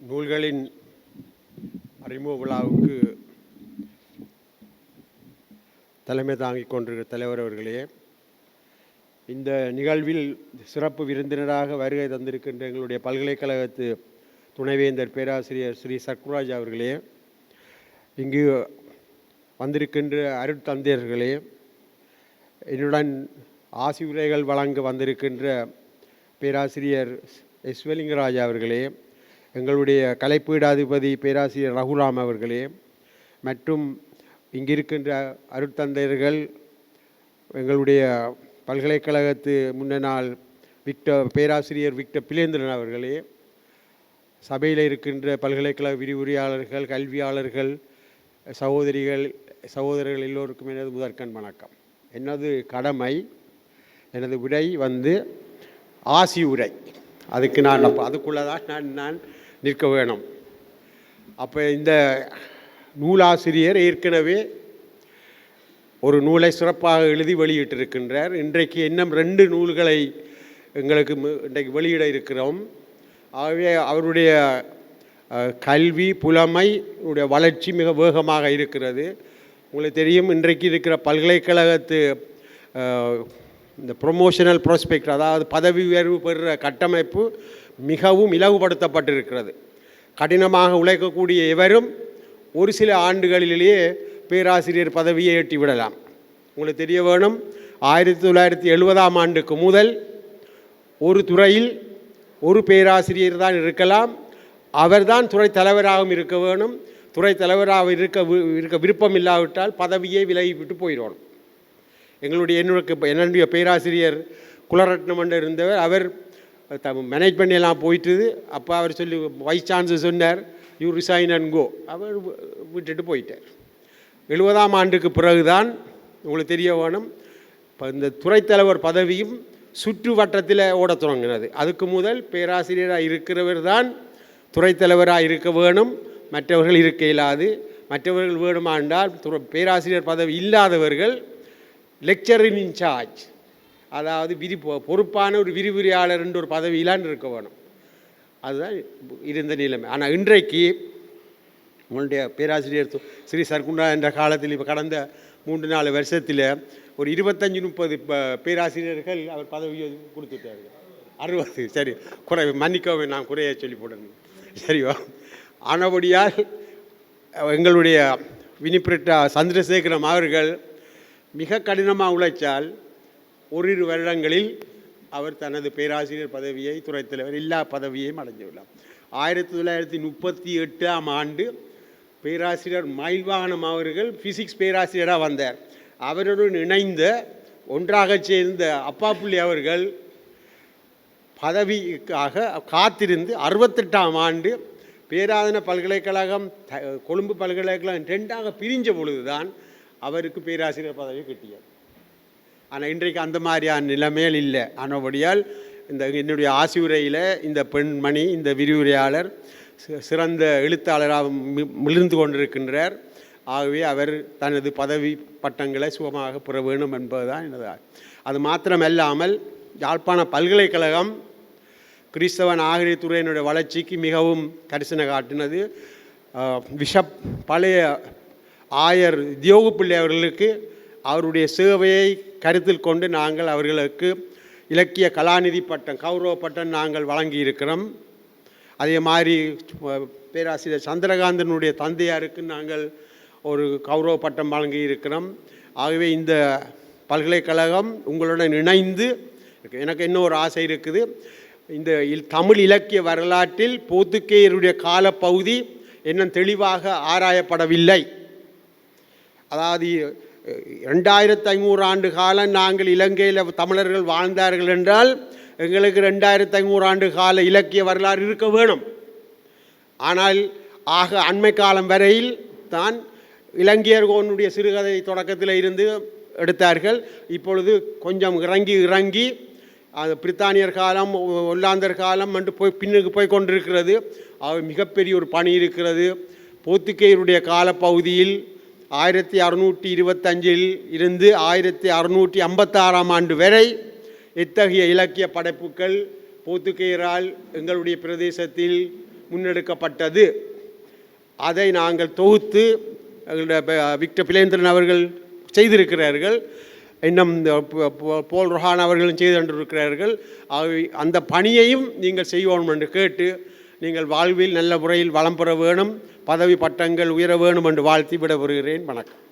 நூல்களின் அறிமுக விழாவுக்கு தலைமை தாங்கிக் கொண்டிருக்கிற தலைவர் அவர்களே இந்த நிகழ்வில் சிறப்பு விருந்தினராக வருகை தந்திருக்கின்ற எங்களுடைய பல்கலைக்கழகத்து துணைவேந்தர் பேராசிரியர் ஸ்ரீ சர்க்குராஜ் அவர்களே இங்கு வந்திருக்கின்ற அருட்தந்தையர்களே என்னுடன் ஆசி உரைகள் வழங்க வந்திருக்கின்ற பேராசிரியர் எஸ். வெலிங்கராஜ் அவர்களே எங்களுடைய கலைப்பீடாதிபதி பேராசிரியர் ரகுராம் அவர்களே மற்றும் இங்கிருக்கின்ற அருட்தந்தையர்கள் எங்களுடைய பல்கலைக்கழகத்து முன்னாள் விக்டர் பேராசிரியர் விக்டர் பிலேந்திரன் அவர்களே சபையில் இருக்கின்ற பல்கலைக்கழக விரிவுரையாளர்கள் கல்வியாளர்கள் சகோதரிகள் சகோதரர்கள் எல்லோருக்கும் எனது முதற்கண் வணக்கம். எனது கடமை எனது உரை வந்து ஆசி உரை அதுக்கு நான் அப்போ அதுக்குள்ளே தான் நான் நான் நிற்க வேணும். அப்போ இந்த நூலாசிரியர் ஏற்கனவே ஒரு நூலை சிறப்பாக எழுதி வெளியிட்டிருக்கின்றார். இன்றைக்கு இன்னும் ரெண்டு நூல்களை எங்களுக்கு இன்றைக்கு வெளியிட இருக்கிறோம். ஆகவே அவருடைய கல்வி புலமை உடைய வளர்ச்சி மிக வேகமாக இருக்கிறது. உங்களுக்கு தெரியும் இன்றைக்கு இருக்கிற பல்கலைக்கழகத்து இந்த ப்ரொமோஷனல் ப்ராஸ்பெக்ட் அதாவது பதவி உயர்வு பெறுற கட்டமைப்பு மிகவும் இலகுபடுத்தப்பட்டிருக்கிறது. கடினமாக உழைக்கக்கூடிய எவரும் ஒரு சில ஆண்டுகளிலேயே பேராசிரியர் பதவியை எட்டி விடலாம். உங்களுக்கு தெரிய வேணும் ஆயிரத்தி தொள்ளாயிரத்தி எழுபதாம் ஆண்டுக்கு முதல் ஒரு துறையில் ஒரு பேராசிரியர் தான் இருக்கலாம். அவர்தான் துறை தலைவராகவும் இருக்க வேணும். துறை தலைவராக இருக்க வி- இருக்க விருப்பம் இல்லாவிட்டால் பதவியை விலகிவிட்டு போயிடணும். எங்களுடைய என்னுடைய என்னுடைய பேராசிரியர் குலரட்னம் என்று இருந்தவர் அவர் மேனேஜ் எல்லாம் போயிட்டுது. அப்போ அவர் சொல்லி வைஸ் சான்சலர் சொன்னார். யூ ரிசைன் அண்ட் கோ அவர் விட்டுட்டு போயிட்டார். எழுபதாம் ஆண்டுக்கு பிறகுதான் உங்களுக்கு தெரிய வேணும். இப்போ இந்த துறைத்தலைவர் பதவியும் சுற்று வட்டத்தில் ஓடத் தொடங்கினது. அதுக்கு முதல் பேராசிரியராக இருக்கிறவர் தான் துறைத்தலைவராக இருக்க வேணும். மற்றவர்கள் இருக்க இயலாது மற்றவர்கள் வேணுமாண்டால் துறை பேராசிரியர் பதவி இல்லாதவர்கள் லெக்சரின் இன்சார்ஜ் அதாவது விரி பொ- பொறுப்பான ஒரு விரிவுரையாளர் என்ற ஒரு பதவியிலான் இருக்க வேணும். அதுதான் இருந்த நிலைமை. ஆனால் இன்றைக்கு உங்களுடைய பேராசிரியர் ஸ்ரீ சர்க்குண்டா என்ற காலத்தில் இப்போ கடந்த மூன்று நாலு வருஷத்தில் ஒரு இருபத்தஞ்சி முப்பது ப- பேராசிரியர்கள் அவர் பதவியை கொடுத்துட்டார்கள் அறுபது சரி. குறை மன்னிக்கவே நான் குறைய சொல்லி போடணும் சரிவா? ஆனபடியால் எங்களுடைய வினிபிரிட்டா சந்திரசேகரம் அவர்கள் மிக கடினமாக உழைச்சால் ஓரிரு வருடங்களில் அவர் தனது பேராசிரியர் பதவியை துறைத் தலைவர் எல்லா பதவியையும் அடைந்துள்ளார். ஆயிரத்தி தொள்ளாயிரத்தி முப்பத்தி எட்டாம் ஆண்டு பேராசிரியர் மயில்வாகனம் அவர்கள் ஃபிசிக்ஸ் பேராசிரியராக வந்தார். அவருடன் இணைந்த ஒன்றாகச் சேர்ந்த அப்பாப்புள்ளி அவர்கள் பதவிக்காக காத்திருந்து அறுபத்தெட்டாம் ஆண்டு பேராதன பல்கலைக்கழகம் த- கொழும்பு பல்கலைக்கழகம் ரெண்டாக பிரிஞ்ச பொழுதுதான் அவருக்கு பேராசிரியர் பதவி கிட்டியது. ஆனால் இன்றைக்கு அந்த மாதிரியான நிலைமையில் இல்லை. ஆனபடியால் இந்த என்னுடைய ஆசியுரையில் இந்த பெண்மணி இந்த விரிவுரையாளர் சிறந்த எழுத்தாளராக மி- மிளிர்ந்து கொண்டிருக்கின்றார். ஆகவே அவர் தனது பதவி பட்டங்களை சுகமாக பெற வேண்டும் என்பதுதான் எனது அது மாத்திரமல்லாமல் யாழ்ப்பாண பல்கலைக்கழகம் கிறிஸ்தவ நாகரிகத்துறையினுடைய வளர்ச்சிக்கு மிகவும் கரிசனை காட்டினது. விஷப் பழைய ஆயர் தியோகு பிள்ளை அவர்களுக்கு அவருடைய சேவையை கருத்தில் கொண்டு நாங்கள் அவர்களுக்கு இலக்கிய கலாநிதி பட்டம் கௌரவ பட்டம் நாங்கள் வழங்கியிருக்கிறோம். அதே மாதிரி பேராசிரியர் சந்திரகாந்தனுடைய தந்தையாருக்கு நாங்கள் ஒரு கௌரவ பட்டம் வழங்கியிருக்கிறோம். ஆகவே இந்த பல்கலைக்கழகம் உங்களுடன் இணைந்து எனக்கு இன்னும் ஒரு ஆசை இருக்குது. இந்த தமிழ் இலக்கிய வரலாற்றில் போத்துக்கேயருடைய காலப்பகுதி இன்னும் தெளிவாக ஆராயப்படவில்லை. அதாவது ரெண்டாயிரத்து ஐநூறு ஆண்டு காலம் நாங்கள் இலங்கையில் தமிழர்கள் வாழ்ந்தார்கள் என்றால் எங்களுக்கு ரெண்டாயிரத்து ஐநூறு ஆண்டு கால இலக்கிய வரலாறு இருக்க வேணும். ஆனால் ஆக அண்மை காலம் வரையில் தான் இலங்கையர்கோனுடைய சிறுகதை தொடக்கத்தில் இருந்து எடுத்தார்கள். இப்பொழுது கொஞ்சம் இறங்கி இறங்கி அது பிரித்தானியர் காலம் ஒல்லாந்தர் காலம் என்று போய் பின்னுக்கு போய் கொண்டிருக்கிறது. ஆக மிகப்பெரிய ஒரு பணி இருக்கிறது. போர்த்துகேயருடைய காலப்பகுதியில் ஆயிரத்தி அறுநூற்றி இருபத்தஞ்சில் இருந்து ஆயிரத்தி அறுநூற்றி ஐம்பத்தாறாம் ஆண்டு வரை இத்தகைய இலக்கிய படைப்புகள் போர்த்துகேயரால் எங்களுடைய பிரதேசத்தில் முன்னெடுக்கப்பட்டது. அதை நாங்கள் தொகுத்து எங்களுடைய விக்டர் பிலேந்திரன் அவர்கள் செய்திருக்கிறார்கள். இன்னும் இந்த போ- போல் ரொஹான் அவர்களும் செய்து கொண்டிருக்கிறார்கள். அவை அந்த பணியையும் நீங்கள் செய்வோம் என்று கேட்டு நீங்கள் வாழ்வில் நல்ல முறையில் வளம் பெற வேணும். பதவி பட்டங்கள் உயர வேணும் என்று வாழ்த்தி விட வருகிறேன். வணக்கம்.